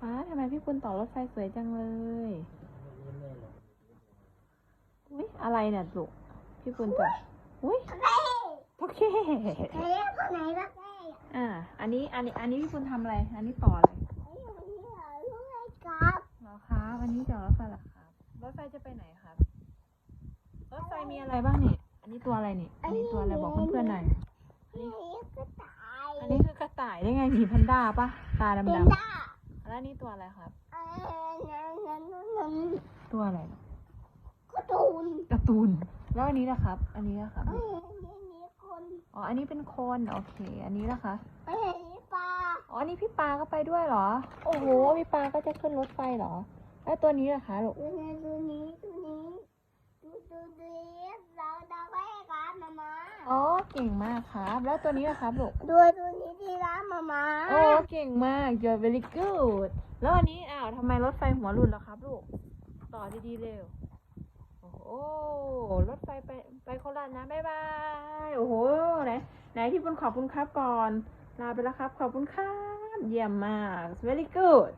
ฟ้าทำไมพี่ปุณต่อรถไฟสวยจังเลยอุ้ยอะไรเนี่ยลูกพี่ปุณต่ออุ้ยโอเคเฮ้ยคนไหนรักแม่อ่า อันนี้ อันนี้ อันนี้พี่ปุณทำอะไร อันนี้ต่ออะไรเฮ้ยคนนี้เหรอลูกไอ้ครับเหรอครับอันนี้จะรถไฟเหรอครับ รถไฟจะไปไหนครับ รถไฟมีอะไรบ้างนี่อันนี้ตัวอะไรนี่อันนี้ตัวอะไรบอกเพื่อนๆหน่อย อันนี้ก็ตาย อันนี้คือกระต่ายได้ไงหมีแพนด้าปะตาเป็นดำด้าๆ แล้วนี่ตัวอะไรครับเออนั่นนั่นนั่นตัวอะไรก็ตูนการ์ตูน แล้วอันนี้นะครับ อันนี้นะครับเอ้ยนี่นี่คนอ๋อ อันนี้เป็นคน โอเค อันนี้นะคะเอ้ยนี่ปลา อ๋อ อันนี้พี่ปาก็ไปด้วยเหรอ โอ้โห พี่ปาก็จะขึ้นรถไฟเหรอ แล้วตัวนี้ล่ะคะลูกดูนี่ดูนี้ดูนี้ดูดูดูเราเราไปกันมามา อ๋อเก่งมากครับ แล้วตัวนี้ล่ะครับลูกดูดูนี้ที่ร้านมามาโอ้เก่งมาก you're very good แล้วอันนี้อ้าวทำไมรถไฟหัวหลุดล่ะครับลูกต่อดีๆเร็วโอ้โหรถไฟไปไปโคราชนะบ๊ายบายโอ้โหไหนไหนที่บุญขอบคุณครับก่อนลาไปแล้วครับ ขอบคุณครับ เยี่ยมมาก very good